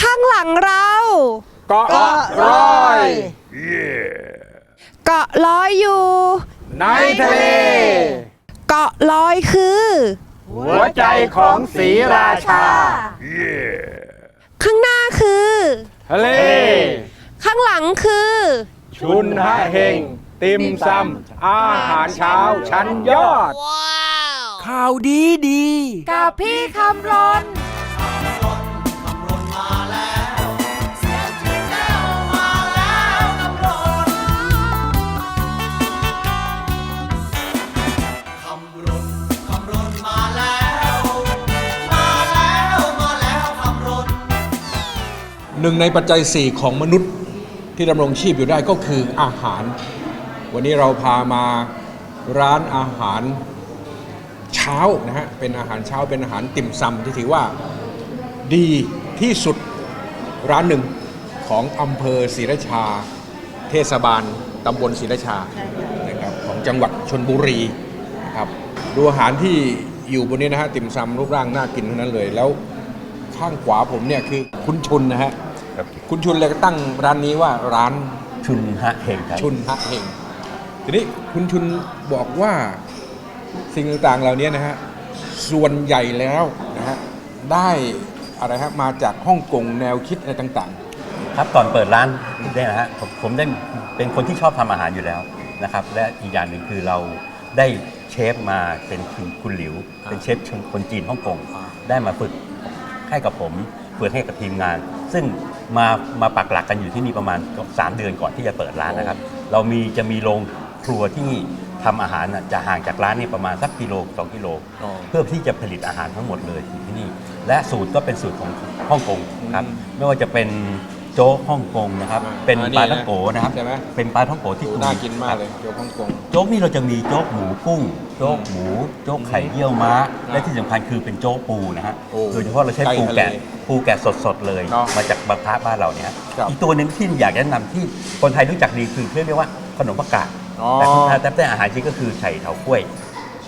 ข้างหลังเราเกาะร้อยเกาะลอยอยู่ ในทะเล เกาะลอยคือ หัวใจของศรีราชา ข้างหน้าคือ ทะเล ข้างหลังคือ ชุนฮะเฮง ติมซำอาหารเช้าชั้นยอด ข่าวดีดี กับพี่คำรน นึ่งในปัจจัย 4 ของมนุษย์ที่ดำรงชีพอยู่ได้ก็คืออาหาร วันนี้เราพามาร้านอาหารเช้านะฮะเป็นอาหารเช้าเป็นอาหารติ่มซำที่ถือว่าดีที่สุดร้านหนึ่งของอำเภอศรีราชา เทศบาลตำบลศรีราชานะครับของจังหวัดชนบุรีนะครับดูอาหารที่อยู่บนนี้นะฮะติ่มซำรูปร่างน่ากินทั้งนั้นเลยแล้วข้างขวาผมเนี่ยคือคุณชุนนะฮะ ครับ คุณชุนเลยก็ตั้งร้านนี้ว่าร้านชุนฮะเฮงครับชุนฮะเฮงทีนี้คุณชุนบอกว่าสิ่งต่างๆเหล่านี้นะฮะส่วนใหญ่แล้วนะฮะได้อะไรฮะมาจากฮ่องกงแนวคิดอะไรต่างครับก่อนเปิดร้านเนี่ยนะฮะผมผมได้เป็นคนที่ชอบทำอาหารอยู่แล้วนะครับ และอีกอย่างหนึ่งคือเราได้เชฟมาเป็นคุณคุณหลิว เป็นเชฟชนคนจีนฮ่องกงได้มาฝึกให้กับผมฝึกให้กับทีมงาน ซึ่ง มามาปักหลักกันอยู่ที่นี่ประมาณสามเดือนก่อนที่จะเปิดร้านนะครับ เรามีจะมีโรงครัวที่ทำอาหารน่ะจะห่างจากร้านนี่ประมาณสักกิโลสองกิโลๆอ๋อ เพื่อที่จะผลิตอาหารทั้งหมดเลยอยู่ที่นี่ และสูตรก็เป็นสูตรของฮ่องกงครับอืมไม่ว่าจะเป็น โจ๊กฮ่องกงนะครับอ่าเป็นอันนี้ปลาท่องโกนะครับ ใช่ไหม เป็นปลาท่องโกที่ดูตุ๋น่ากินมากครับเลยโยกฮ่องกง โจ๊กนี่เราจะมีโจ๊กหมูกุ้ง โจ๊กหมู โจ๊กไข่เยี่ยวม้าอ่าและที่สำคัญคือเป็นโจ๊กปูนะฮะโอ้โดยเฉพาะเราใช้ไก่ปูทะเลแกะ ปูแกะสดๆเลยเนาะมาจากบางพระบ้านเราเนี่ยฮะครับอีกตัวหนึ่งที่อยากแนะนำที่คนไทยรู้จักดีคือเรียกว่าขนมปักกาดอ๋อแต่คนไทยแต่แต่อาหารจริงก็คือไฉเถากล้วย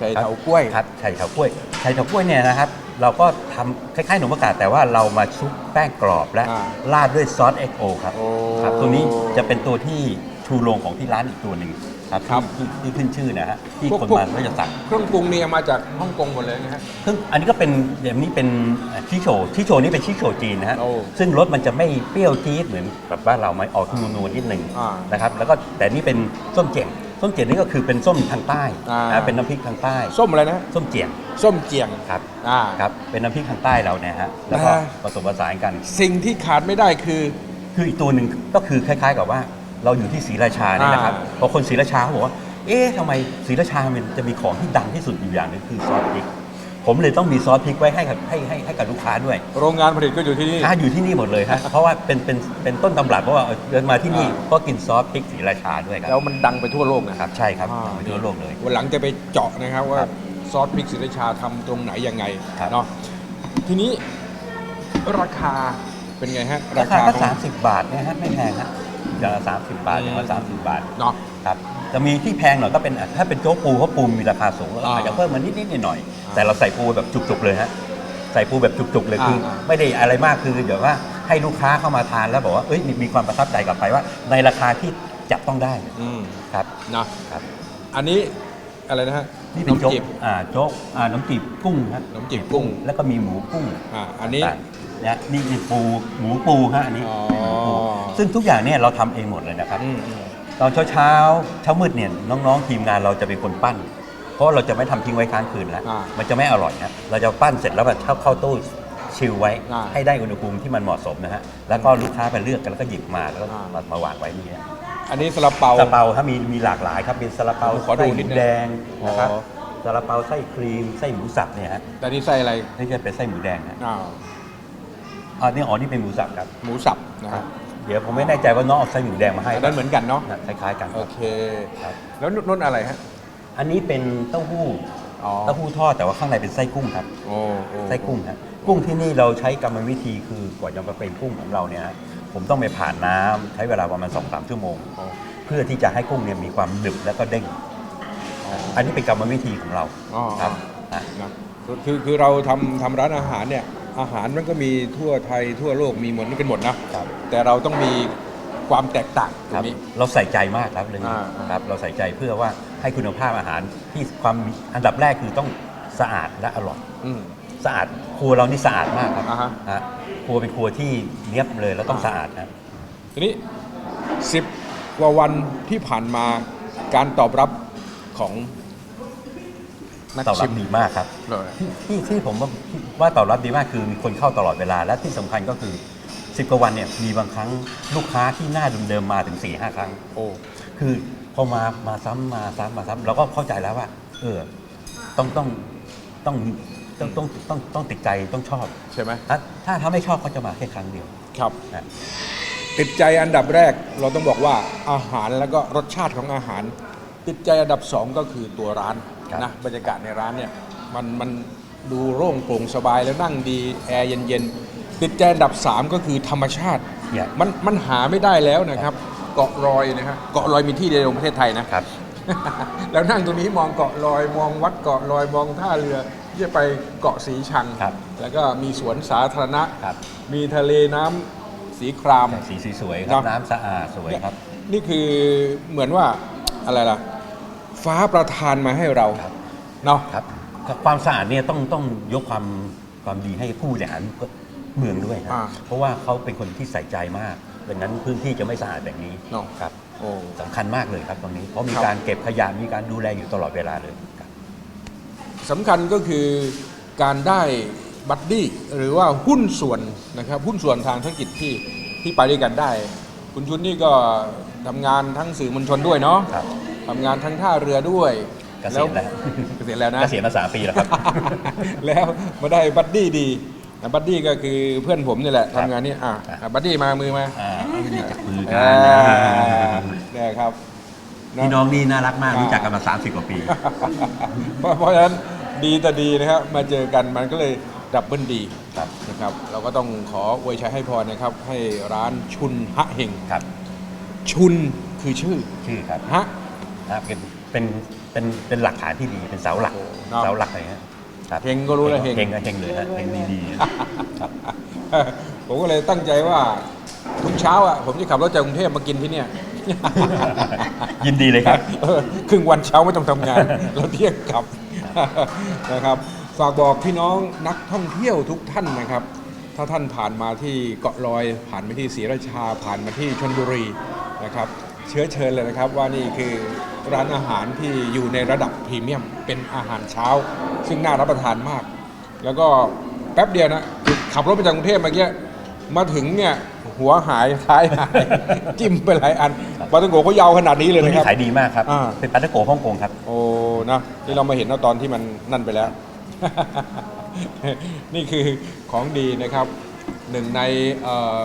ใช้เถากล้วย ครับไข่เถากล้วยไข่เถากล้วยเนี่ยนะครับ เราก็ทำคล้ายๆขนมปังกาดแต่ว่าเรามาชุบแป้งกรอบและอ่าราดด้วยซอสเอ็กโอครับโอ้ครับตัวนี้จะเป็นตัวที่ชูโรงของที่ร้านอีกตัวหนึ่งครับครับ ที่ที่ขึ้นชื่อนะฮะที่พวกคนพวกมาก็จะสั่ง เครื่องปรุงเนี่ยมาจากฮ่องกงหมดเลยนะฮะ ซึ่งอันนี้ก็เป็นแบบนี้เป็นชิโชชิโชนี่เป็นชิโชจีนนะฮะโอ้ซึ่งรสมันจะไม่เปรี้ยวจี๊ดเหมือนแบบบ้านเราไหมออกนูนๆนิดหนึ่งอ่านะครับแล้วก็แต่นี่เป็นส้มเจียง ส้มเจียงนี่ก็คือเป็นส้มทางใต้อ่า นะเป็นน้ำพริกทางใต้ ส้มอะไรนะ ส้มเจียงส้มเจียงครับอ่า ครับ เป็นน้ำพริกทางใต้เราเนี่ยฮะ แล้วก็อ่า ผสมผสานกัน สิ่งที่ขาดไม่ได้คือ คืออีกตัวหนึ่งก็คือคล้ายๆกับว่าเราอยู่ที่ศรีราชาเนี่ยนะครับอ่า พอคนศรีราชาเขาบอกว่า เอ๊ะทำไมศรีราชามันจะมีของที่ดังที่สุดอยู่อย่างหนึงคือซอสพริก ผมเลยต้องมีซอสพริกไว้ให้กับให้ให้ให้กับลูกค้าด้วยโรงงานผลิตก็อยู่ที่นี่ ค้าอยู่ที่นี่หมดเลยฮะ เพราะว่าเป็นเป็นเป็นต้นตำรับเพราะว่าเดินมาที่นี่อ่า ก็กินซอสพริกศรีราชาด้วยคแล้รัวบมันดังไปทั่วโลกนะครับใช่ครับอ่าไปทั่วโลกเลย วันหลังจะไปเจาะนะครับว่าครับซอสพริกศรีราชาทำตรงไหนยังไงครับ เนาะทีนี้ราคาเป็นไงฮะราคาก็ของ สามสิบบาทเนี่ยฮะไม่แพงฮะอย่างละสามสิบบาทอย่างละสามสิบบาทเนาะครับ จะมีที่แพงหน่อยก็เป็นอะถ้าเป็นโจ๊กปูเพราะปูมีราคาสูงแล้วอ่าอาจจะเพิ่มมานิดๆหน่อยๆแต่เราใส่ปูแบบจุกๆเลยฮะใส่ปูแบบจุกๆเลยคืออา ไม่ได้อะไรมากคือเดี๋ยวว่าให้ลูกค้าเข้ามาทานแล้วบอกว่าเอ้ยมีความประทับใจกลับไปว่า ในราคาที่จับต้องได้อืมครับเนาะครับ อันนี้อะไรนะฮะนี่เป็นโจ๊กจีบ อ่าโจ๊กอ่าน้ำจีบกุ้งฮะน้ำจีบกุ้ง แล้วก็มีหมูกุ้งอ่าอันนี้ ต่างๆเนี่ยนี่คือปูหมูปูฮะอันนี้อ๋อ หมูปูซึ่งทุกอย่างเนี่ยเราทำเองหมดเลยนะครับ อืมอืม ตอนเช้าเช้าๆเช้ามืดเนี่ยน้องๆทีมงานเราจะเป็นคนปั้น เพราะเราจะไม่ทำทิ้งไว้ค้างคืนแล้ว อ่ามันจะไม่อร่อยนะเราจะปั้นเสร็จแล้วแบบเข้าเข้าตู้ชิลไว้ อ่าให้ได้อุณหภูมิที่มันเหมาะสมนะฮะแล้วก็ลูกค้าไปเลือกกันแล้วก็หยิบมาแล้วก็อ่ามมามาวางไว้นี่ฮะอันนี้ซาลาเปา ซาลาเปาถ้ามีมีหลากหลายครับเป็นซาลาเปาขอดูไส้หนิดมูนึงแดงนะครับอ๋อ ซาลาเปาไส้ครีมไส้หมูสับเนี่ยฮะแต่นี่ใส่อะไรนี่จะเป็นไส้หมูแดงฮะอ้าวอ๋อนี่อ๋อนี่เป็นหมูสับครับหมูสับนะฮะเดี๋ยวผมไม่แน่ใจว่าน้องเอาไส้หมูแดงมาให้อันนั้นเหมือนกันเนาะคล้ายๆกันคโอรับ เค ครับ แล้วนุ่นอะไรฮะ อันนี้เป็นเต้าหู้อ๋อ เต้าหู้ทอดแต่ว่าข้างในเป็นไส้กุ้งครับ โอ้โอ้ไส้กุ้งฮะกุ้งที่นี่เราใช้กรรมวิธีคือกว่าจะมาเป็นกุ้งของเราเนี่ยฮะผมต้องไปผ่านน้ำใช้เวลาประมาณสองสามชั่วโมงอ๋อเพื่อที่จะให้กุ้งเนี่ยมีความหนึบแล้วก็เด้ง อ๋อ อันนี้เป็นกรรมวิธีของเราอ๋อ ครับอะ นะคือคือเราทำทำร้านอาหารเนี่ย อาหารมันก็มีทั่วไทยทั่วโลกมีเหมือนกันหมดนะครับ แต่เราต้องมีความแตกต่างตรครับงนี้ เราใส่ใจมากครับเรื่องนี้อ่า ครับเราใส่ใจเพื่อว่าให้คุณภาพอาหารที่ความอันดับแรกคือต้องสะอาดและอร่อย อืม สะอาดครัวเรานี่สะอาดมากครับอ่าฮะ ฮะครัวเป็นครัวที่เนียบเลยแล้วต้องอ่าสะอาดนะ ทีนี้สิบกว่าวันที่ผ่านมาการตอบรับของ นักตอบรัชิบมดีมากครับ เลยที่ที่ผมว่าว่าตอบรับดีมากคือมีคนเข้าตลอดเวลาและที่สำคัญก็คือสิบกว่าวันเนี่ยมีบางครั้งลูกค้าที่หน้าเดิมๆมาถึง4ี่ห้าครั้ง โอ้คือพอมามาซ้ำมาซ้ำมาซ้ำเราก็เข้าใจแล้วว่า เออ ต้องต้องต้องต้องต้องต้องต้องติดใจต้องชอบใช่ไหมถ้าถ้าถ้าไม่ชอบเขาจะมาแค่ครั้งเดียวครับ นะ ติดใจอันดับแรกเราต้องบอกว่าอาหารแล้วก็รสชาติของอาหาร ติดใจอันดับสองก็คือตัวร้าน นะบรรยากาศในร้านเนี่ยมันมันดูโล่งโปร่งสบายแล้วนั่งดีแอร์เย็นๆติดใจอันดับสามก็คือธรรมชาติเนี่ยมันมันหาไม่ได้แล้วนะครับ เกาะลอยนะฮะเกาะลอยมีที่เดียวในประเทศไทยนะครับ แล้วนั่งตรงนี้มองเกาะลอยมองวัดเกาะลอยมองท่าเรือที่จะไปเกาะสีชัง ครับแล้วก็มีสวนสาธารณะ ครับ มีทะเลน้ำสีคราม สีสีสวยคเนรับอะ น้ำสะอาดสวยครับ นี่คือเหมือนว่าอะไรล่ะ ฟ้าประทานมาให้เราครับ เนาะ ครับความสะอาดเนี่ยต้องต้องยกความความดีให้ผู้บริหารเมืองด้วยครับอ่า เพราะว่าเขาเป็นคนที่ใส่ใจมากดังนั้นพื้นที่จะไม่สะอาดแบบนี้เนาะครับโอ้ สำคัญมากเลยครับตรงนี้ เพราะมีครับ การเก็บขยะมีการดูแลอยู่ตลอดเวลาเลยครับ สำคัญก็คือการได้บัดดี้หรือว่าหุ้นส่วนนะครับหุ้นส่วนทางธุรกิจที่ที่ไปด้วยกันได้ คุณชุนนี่ก็ทำงานทั้งสื่อมวลชนด้วยเนาะครับ ทำงานทั้งท่าเรือด้วยเกษียณแล้ว เกษียณแล้วนะเกษียณมาสามปีแล้วครับ แล้วมาได้บัดดี้ดีนะบัดดี้ก็คือเพื่อนผมนี่แหละครับทำงานนี่อะครับอะบัดดี้มามือมาอ่าจับมือกัอ่านเนี่ยครับนะพี่น้องนี่น่ารักมากอ่ารู้รู้จักกันมา 30 กว่าปี เพราะเพราะฉะนั้นดีแต่ดีนะครับมาเจอกันมันก็เลยดับเบิลดีครับนะครับ เราก็ต้องขออวยชัยให้พรนะครับ ให้ร้านชุนฮะเฮงครับ ชุนคือชื่อชื่อครับฮะ นะครับเป็นเป็นเป็นเป็นหลักฐานที่ดีเป็นเสาหลักโอ้เนอะเสาหลักเลยฮะครับเฮงก็รู้แล้วเฮง เฮงก็เฮงเลยฮะเฮงดีๆครับผมก็เลยตั้งใจว่าทุกเช้าอะผมจะขับรถจากกรุงเทพมากินที่เนี่ย ยินดีเลยครับ เออครึ่งวันเช้าไม่ต้องทำงาน เราเที่ยงกลับ นะครับฝากบอกพี่น้องนักท่องเที่ยวทุกท่านนะครับ ถ้าท่านผ่านมาที่เกาะลอย ผ่านมาที่ศรีราชาผ่านมาที่ชลบุรีนะครับ เชื้อเชิญเลยนะครับว่านี่คือร้านอาหารที่อยู่ในระดับพรีเมียมเป็นอาหารเช้า ซึ่งน่ารับประทานมาก แล้วก็แป๊บเดียวนะขับรถมาจากกรุงเทพเมื่อกี้มาถึงเนี่ยหัวหายท้ายหาย จิ้มไปหลายอันปลาตังโกเขายาวขนาดนี้เลยตัวนะคนี้รับ ขายดีมากครับ อ่า เป็นปลาตะโกฮ่องกงครับ โอ้นะที่เรามาเห็นว่าตอนที่มันนั่นไปแล้ว นี่คือของดีนะครับหนึ่งในเอ่อเอ่อ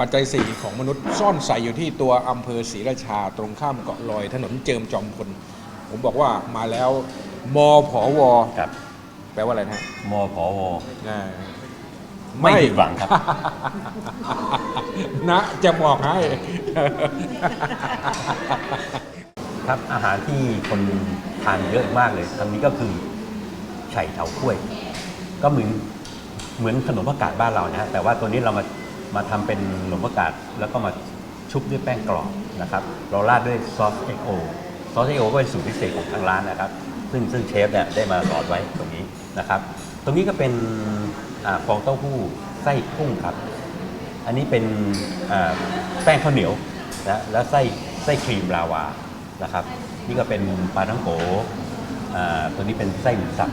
ปัจจัยสี่ของมนุษย์ซ่อนใส่อยู่ที่ตัวอำเภอศรีราชาตรงข้ามเกาะลอย ถนนเจิมจอมพล ผมบอกว่ามาแล้วมผวครับแปลว่าอะไรนะมพว อ่า ไม่ผิดหวังครับ นะจะบอกให้ ครับอาหารที่คนทานเยอะมากเลยคำนี้ก็คือไฉเถาก้วย ก็เหมือนเหมือนขนมผักกาดบ้านเรานะฮะแต่ว่าตัวนี้เรามา มาทำเป็นขนมผักกาดแล้วก็มาชุบด้วยแป้งกรอบนะครับเราราดด้วยซอสเอ็กโอซอสเอ็กโอก็เป็นสูตรพิเศษของทางร้านนะครับ ซึ่งซึ่งเชฟเนี่ยได้มาสอนไว้ตรงนี้นะครับ ตรงนี้ก็เป็นอาฟองเต้าหู้ไส้กุ้งครับ อันนี้เป็นอ่าแป้งข้าวเหนียวนะแล้วไส้ไส้ครีมลาวานะครับนี่ก็เป็นปลาทั้งโกอ่าตัวนี้เป็นไส้หมูสับ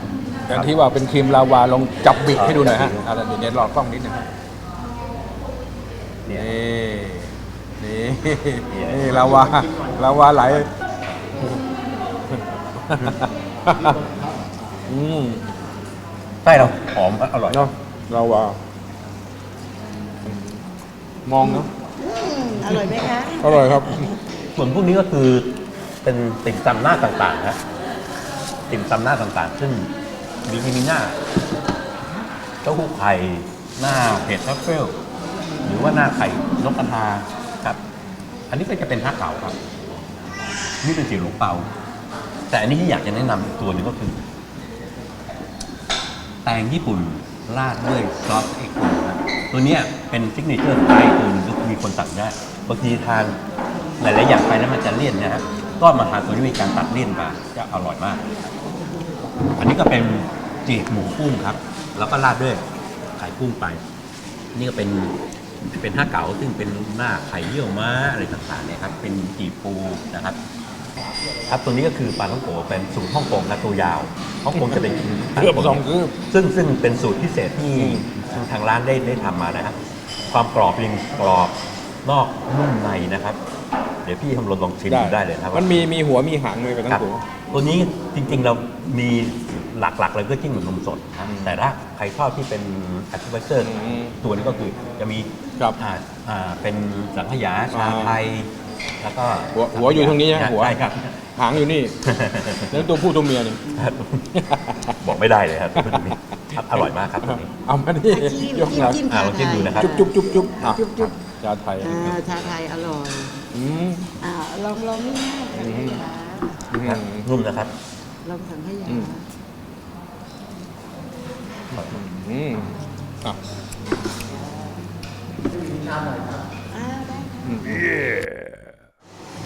อย่างที่ว่าเป็นครีมลาวาลองจับบิดให้ดูหน่อยฮะจับบิดเอาละเดี๋ยวเดี๋ยวรอกล้องนิดนะครับเนี่ยนี่ นี่เนี่ยนี่ลาวาลาวาไหลอืมไส้เราหอมอร่อยเนาะลาวามองเนาะอร่อยไหมคะ อร่อยครับ ส่วนพวกนี้ก็คือเป็นติ่มซำหน้าต่างๆนะติ่มซำหน้าต่างๆ ซึ่งมีมีหน้าเต้าหู้ไข่หน้าเผ็ดทัฟเฟิลห รือว่าหน้าไข่นกกระทาครับ อันนี้ก็จะเป็นฮักเก๋าครับ นี่เป็นสีหลงเปา แต่อันนี้ที่อยากจะแนะนำอีกตัวหนึงก็คือ แตงญี่ปุ่นราดด้วยซอสเอกนะตัวเนี้ยเป็นซิกเนเจอร์ไทยตัวหนึงที่มีคนสั่งได้บางทีทานหลายๆอย่างไปแล้วมันจะเลี่ยนนะฮะก็มาทานตัวนี้มีการตัดเลี่ยนมาจะอร่อยมาก อันนี้ก็เป็นจีบหมูกุ้งครับ แล้วก็ราดด้วยไข่กุ้งไป นี่ก็เป็น เป็นห้าเก๋าซึ่งเป็นหน้าไข่เยี่ยวม้าอะไรต่างๆเนี่ยครับเป็นจีบปูนะครับ ครับตัวนี้ก็คือปลาท่องโกเป็นสูตรฮ่องกงนะตัวยาวฮ่องกงจะเป็นเกือบสองคืบซึ่งซึ่งเป็นสูตรพิเศษที่ทางร้านได้ได้ทำมานะครับความกรอบยังกรอบนอกนุ่มในนะครับ เดี๋ยวพี่ทำรนลองชิมดูได้เลยนะครับมันมีมีหัวมีหางเลยไปทั้ครังบตัวตัวนี้จริงๆเรามี หลักๆเลยก็จิ้มกับนมสดครับอืมแต่ถ้าใครชอบที่เป็นอัต v เซอร์อืมตัวนี้ก็คือจะมีครับอ่าอ่าเป็นสังขยาชาอ่าไทย แล้วก็หัวหัวอยู่ตรงนี้ใช่ไหมหัวใช่ครับหางอยู่นี่ แล้วตัวผู้ตัวเมียนี่บอกไม่ได้เลยครับครับอร่อยมากครับตัวนี้เอามาดิอะจิ้มยกจิ้มมาจิ้มอ่าชาลองไทจิ้มยดูนะครับจุ๊บจุ๊บจุ๊บจุ๊บอะจุ๊บจุ๊บชาไทยอ่าชาไทยอร่อยอืมอ่าลองลองนี่นะสังขยาอืมนุ่มนะครับลองสังขยา อืมอืมอะอ่าได้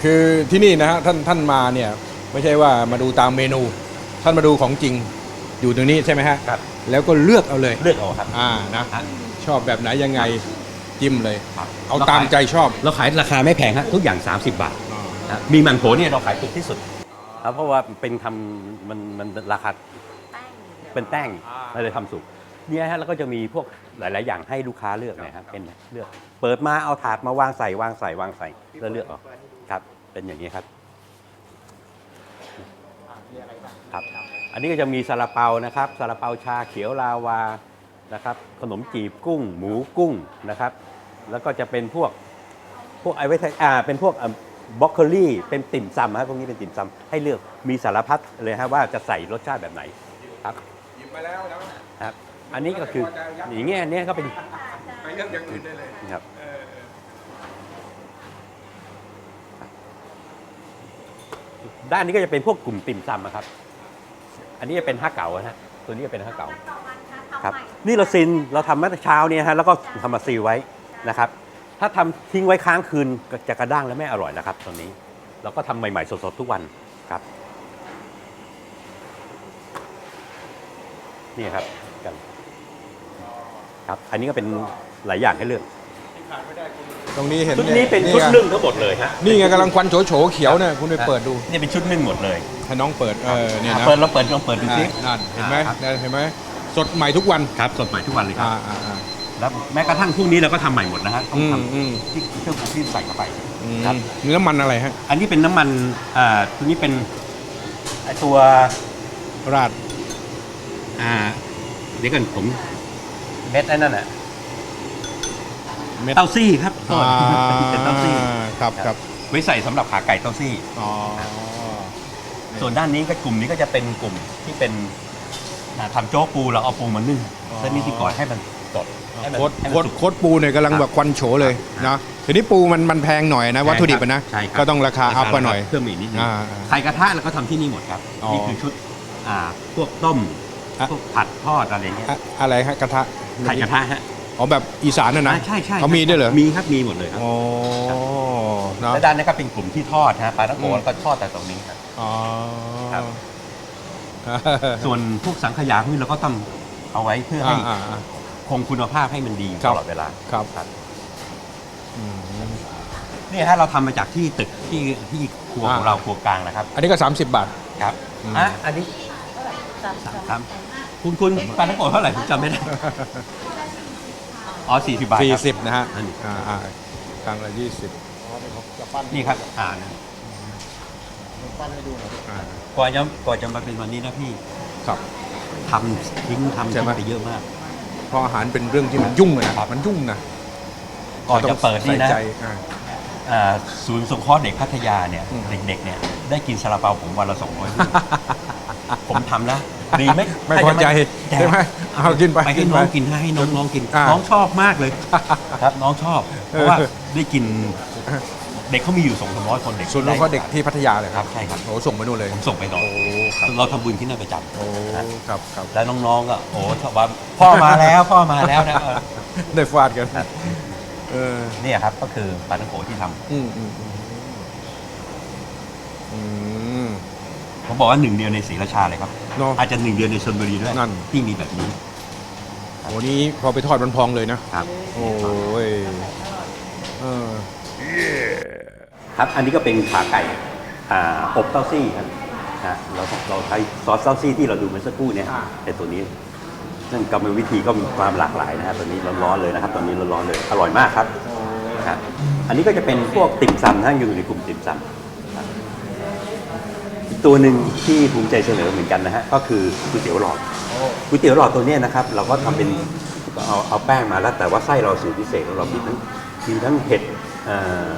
คือที่นี่นะฮะท่านท่านมาเนี่ย ไม่ใช่ว่ามาดูตามเมนู ท่านมาดูของจริงอยู่ตรงนี้ใช่ไหมฮะครับ แล้วก็เลือกเอาเลย เลือกเอาครับ อ่านะครับชอบแบบไหนยังไงจิ้มเลย ครับ เอาตามใจชอบ เราขายราคาไม่แพงฮะทุกอย่าง 30 บาทนะมีหมันโถเนี่ยเราขายถูกที่สุดครับเพราะว่าเป็นทำมันมันราคาเป็นแป้งเราเลยทำสุก เนี่ยฮะแล้วก็จะมีพวกหลาย ๆ อย่างให้ลูกค้าเลือกนะครับเป็นเลือก เปิดมาเอาถาดมาวางใส่วางใส่วางใส่แล้วเลือกเอาครับ เป็นอย่างนี้ครับครับ อันนี้ก็จะมีซาลาเปานะครับซาลาเปาชาเขียวลาวานะครับขนมจีบกุ้ง หมูกุ้งนะครับ แล้วก็จะเป็นพวกพวกไอเวทอ่าเป็นพวกบล็อกโคลี่เป็นติ่มซำครับพวกนี้เป็นติ่มซำให้เลือกมีสารพัดเลยครับว่าจะใส่รสชาติแบบไหนครับหยิบมาแล้วนะครับ อันนี้ก็คืออย่างเงี้ยอันเนี้ยก็เป็นไปเลือกอย่างอื่นได้เลยครับด้านนี้ก็จะเป็นพวกกลุ่มติ่มซำอะครับ อันนี้จะเป็นห้าเก๋าอะฮะตัวนี้จะเป็นห้าเก๋าครับ นี่เราซินเราทำมาแต่เช้าเนี่ยฮะแล้วก็ทำมาซีลไว้นะครับ ถ้าทำทิ้งไว้ค้างคืนก็จะกระด้างและไม่อร่อยนะครับตัวนี้ เราก็ทำใหม่ๆสดๆทุกวันครับ นี่ครับกัน ครับ อันนี้ก็เป็นหลายอย่างให้เลือก ตรงนี้เห็นชุดนี้เป็นชุดไงนึ่งทั้งหมดเลยฮะนี่ไงกำลังควันโฉโฉเขียวเนี่ยคุณไปเปิดดูนี่เป็นชุดนึ่งหมดเลยให้น้องเปิดเออเนี่ยนะเปิดเราเปิดลองเปิดดูอ่าสินั่นเห็นไหมครับนั่นเห็นไหมสดใหม่ทุกวันครับสดใหม่ทุกวันเลยครัอ่าบอ่าอ่าแล้วแม้กระทั่งพรุ่งนี้เราก็ทำใหม่หมดนะฮะต้องอืมทอืมำที่เครื่องปรุงที่ใส่เข้าไปอืมครับเนื้อมันอะไรฮะอันนี้เป็นน้ำมันอ่าตัวนี้เป็นไอตัวราดอ่าเดี๋ยวกันผม เม็ดไอ้นั่นแหละเม็ดเต้าซี่ครับโทษอ่าเป็นเต้าซี่ครับครับไว้ใส่สำหรับขาไก่เต้าซี่ อ๋อ ส่วนด้านนี้ก็กลุ่มนี้ก็จะเป็นกลุ่มที่เป็นอ่าทำโจ๊กปูเราเอาปูมานึ่งเส้นนี้ที่ก่อนให้มันสดให้มันโคตรให้โคมันตรสุก โคตรปูเนี่ยกำลังครับแบบควันโฉเลยครันะบทีนี้ปูมันมันแพงหน่อยนะ วัตถุดิบอะนะ ใช่ครับก็ต้องราคาอัพกว่าหน่อย เพิ่มอีกนิดนึงอ่าไข่กระทะเราก็ทำที่นี่หมดครับ อ๋อนี่คือชุดอ่าพวกต้ม อะ พวกผัดทอดอะไรเงี้ยอะอะไรฮะกระทะ ไข่กระทะฮะอ๋อแบบอีสานน่ะนะอ่าใช่ใช่เขามีด้วยเหรอมีครับมีหมดเลยครับอ๋อเนาะและด้านนี้ก็เป็นกลุ่มที่ทอดฮะปลาทั้งโกอืมแล้วก็ทอดแต่ตรงนี้ครับ อ๋อครับ ส่วนพวกสังขยาพวกนี้เราก็ต้องเอาไว้เพื่อให้อ่าอ่าคงคุณภาพให้มันดีครัตบลอดเวลาครับครับอืม นี่ฮะเราทำมาจากที่ตึกที่ที่ครัวของอ่า เราครัวกลางนะครับอันนี้ก็ 30 บาท ครับอืม อะอันนี้ครับ คุณคุณปลาทั้งโกเท่าไหร่ผมจำไม่ได้ อ๋อสี่สิบบาทครับ40นะฮะอันนี้อ่าอ่าครั้งละ20นี่ครับอ่านอ่าก่อนจะก่อนจะมาเป็นวันนี้นะพี่ครับทำทิ้งทำใช่ทิ้งไหมไปเยอะมาก เพราะอาหารเป็นเรื่องที่มันยุ่งอะนะครับมันยุ่งนะก่อนจะเปิดนี่นะใส่ใจอ่าอ่าศูนย์สงเคราะห์เด็กพัทยาเนี่ยอืมเด็กๆเนี่ยได้กินซาลาเปาผมวันละสองร้อยผมทำนะ ดีไหมไม่พอใจแจกใช่ไหมเอากินไปไปให้น้องกินให้น้องๆกินอ่าน้องชอบมากเลยครับน้องชอบ เพราะว่าได้กินเด็กเขามีอยู่สองสามร้อยคนเด็กส่วนย์รวมเขาเด็กที่พัทยาเลยครับใช่ครับโอ้ส่งไปนู่นเลยผมส่งไปต่อโอ้ครับเราทำบุญที่นั่นประจโอ้ครับครับำแล้วน้องๆก็โอ้ชอบว่าพ่อมาแล้วพ่อมาแล้วนะเออได้ฟาดกันครับเออเนี่ยครับก็คือปลาทังโกที่ทำอืมอืมอืมอืม ผมบอกว่าหนึ่งเดียวในศรีราชาเลยครับ เนาะ อาจจะหนึ่งเดียวในชนบุรีด้วยนั่น ที่มีแบบนี้โอ้นี้พอไปทอดมันพองเลยนะ ครับ โอ้ยเออ ครับ อันนี้ก็เป็นขาไก่อ่าอบเต้าซี่ครับนะเราเราใช้ซอสเต้าซี่ที่เราดูเมื่อสักครู่เนี่ยอ่า แต่ตัวนี้ซึ่งกรรมวิธีก็มีความหลากหลายนะครับตัวนี้ร้อนๆเลยนะครับตอนนี้ร้อนๆเลย อร่อยมากครับครับ อันนี้ก็จะเป็นพวกติ่มซำทั้งอยู่ในกลุ่มติ่มซำครับอีก ตัวหนึ่งที่ภูมิใจเสนอเหมือนกันนะฮะก็คือก๋วยเตี๋ยวหลอดก๋วยเตี๋ยวหลอดตัวเนี้ยนะครับเราก็ทำเป็นเอาเอาแป้งมาแล้วแต่ว่าไส้เราสูตรพิเศษของเรามีทั้งมีทั้งเห็ดเอ่อ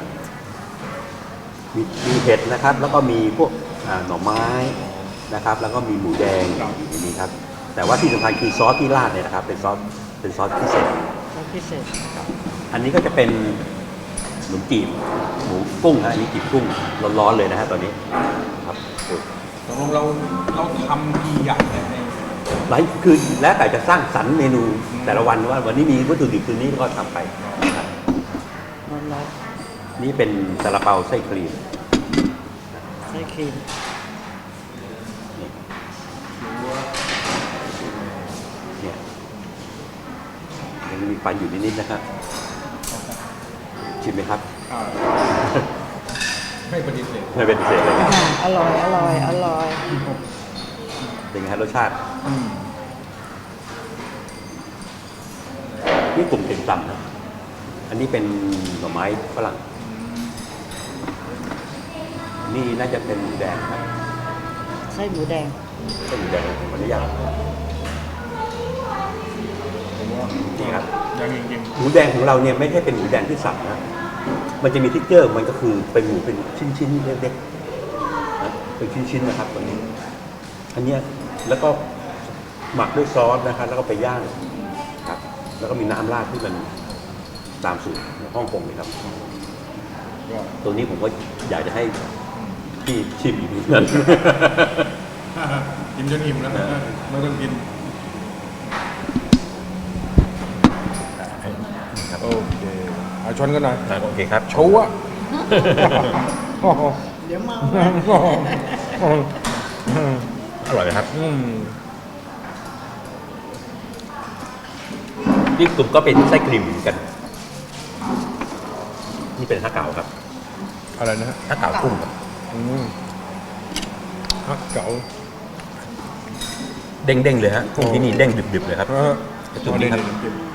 มีมีเห็ดนะครับ แล้วก็มีพวกอ่าหน่อไม้นะครับ แล้วก็มีหมูแดงอย่างนี้ครับแต่ว่าที่สำคัญคือซอสที่ราดเนี่ยนะครับ เป็นซอสเป็นซอสพิเศษ รสพิเศษอันนี้ก็จะเป็นขนมจีบหมูกุ้งฮะอันนี้จีบกุ้งร้อนๆเลยนะฮะตอนนี้ ครับโอ้ยตกลงเราเราทำกี่อย่างเนี่ยใน หลายคือแล้วแต่จะสร้างสรรค์เมนูแต่ละวันว่าวันนี้มีวัตถุดิบคืนนี้ก็ทำไปครับร้อนร้อนนี่เป็นซาลาเปาไส้ครีมไส้ครีมนี่เนี่ยยังมีฟันอยู่นิดๆนะครับชิมไหมครับอ่า ไม่ปฏิเสธไม่เป็นเศษเลยครับอ่าอร่อย อร่อย อร่อย เป็นไงครับรสชาติ อืมนี่กลุ่มติ่มซำนะอันนี้เป็นหน่อไม้ฝรั่ง นี่น่าจะเป็นหมูแดงครับไส้หมูแดง เป็นหมูแดงขออนุญาตผมว่านี่ครับ ยังจริงหมูแดงของเราเนี่ยไม่ใช่เป็นหมูแดงที่สับนะ มันจะมีทิกเจอร์มันก็คือเป็นหมูเป็นชิ้นๆเล็กๆนะเป็นชิ้นๆนะครับตัวนี้ อันเนี้ยแล้วก็หมักด้วยซอสนะครับแล้วก็ไปย่างครับ แล้วก็มีน้ำราดที่มันตามสูตรในฮ่องกงเลยครับ ตัวนี้ผมก็อยากจะให้พี่ชิมอีกนิดนึง กินจนอิ่มแล้วนะไม่ต้องกิน โอเคเอา ชนกันหน่อยโอเคครับ โชว์อะโอ้โหเดี๋ยวเมาอร่อยไหมครับอืมนี่กลุ่มก็เป็นไส้ครีมเหมือนกัน นี่เป็นฮักเก๋าครับอะไรนะฮะฮักเก๋ากุ้งครับอืมฮักเก๋าเด้งๆเลยฮะกุ้งที่นี่เด้งดึบๆเลยครับเออจุดนี้ครับเอาเดี๋ยวๆ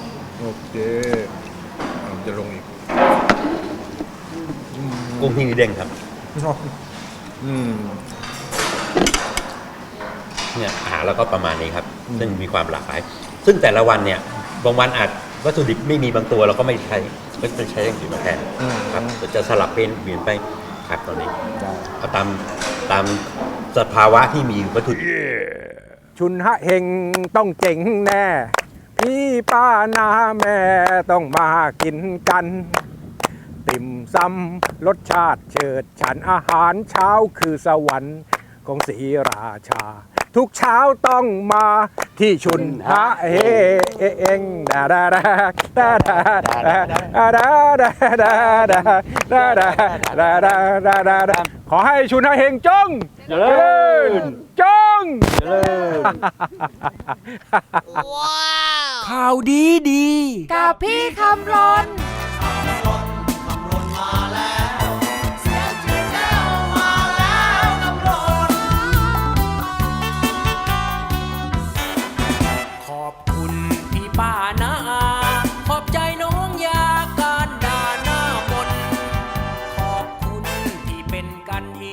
ๆโอเคผม จะลงอีกกุ้งที่นี่เด้งครับ อืม เนี่ยอาหารเราก็ประมาณนี้ครับซึ่งมีความหลากหลาย ซึ่งแต่ละวันเนี่ย บางวันอาจวัตถุดิบไม่มีบางตัวเราก็ไม่ใช้ก็จะใช้อย่างอื่นมาแทนอืมครับจะสลับเป็นเปลี่ยนไปครับตอนนี้ได้ เอาตามตามสภาวะที่มีวัตถุดิบ ชุนฮะเฮงต้องเจ๋งแน่ พี่ป้านาแม่ต้องมากินกัน ติ่มซำรสชาติเฉิดฉันอาหารเช้าคือสวรรค์ของศรีราชา ทุกเช้าต้องมาที่ชุนฮะเฮเองดาดาดาดาดาดาดาดาดาดาดาดาดาดาดาดาดาดาขอให้ชุนฮะเฮงจงเจริญจง ข่าวดีดี กับพี่คำรน